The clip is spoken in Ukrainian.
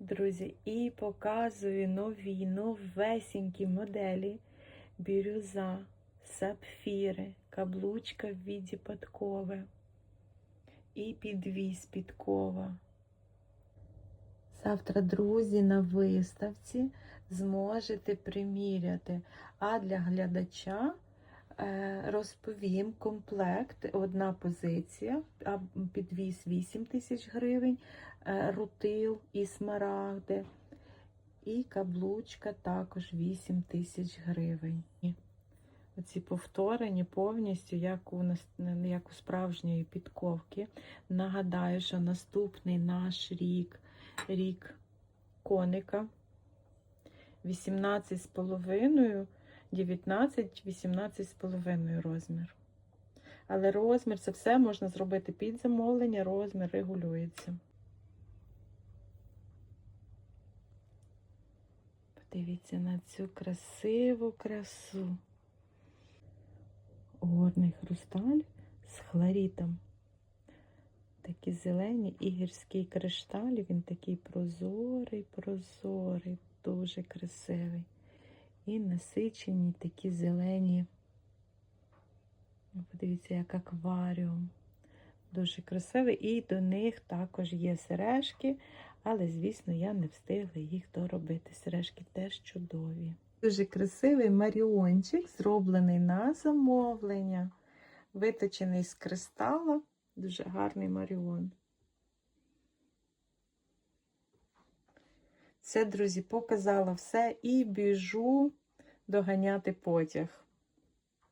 Друзі, і показую нові, новесенькі моделі бірюза, сапфіри, каблучка в віді подкови і підвіз підкова. Завтра, друзі, на виставці зможете приміряти. А для глядача розповім комплект, одна позиція, підвіз 8 тисяч гривень, е, рутил і смарагди. І каблучка також 8 тисяч гривень. Оці повторені повністю, як у, як у справжньої підковки. Нагадаю, що наступний наш рік, рік коника 18,5, 19-18,5 розмір. Але розмір це все можна зробити під замовлення, розмір регулюється. Подивіться на цю красиву красу. Горний хрусталь з хлорітом. Такі зелені і гірський кришталь. Він такий прозорий, прозорий, дуже красивий. І насичені такі зелені. Ну, Подивіться, як акваріум. Дуже красивий. І до них також є сережки, але, звісно, я не встигла їх доробити. Сережки теж чудові. Дуже красивий маріончик, зроблений на замовлення, виточений з кристала. Дуже гарний маріон. Все, друзі, показала все і біжу доганяти потяг.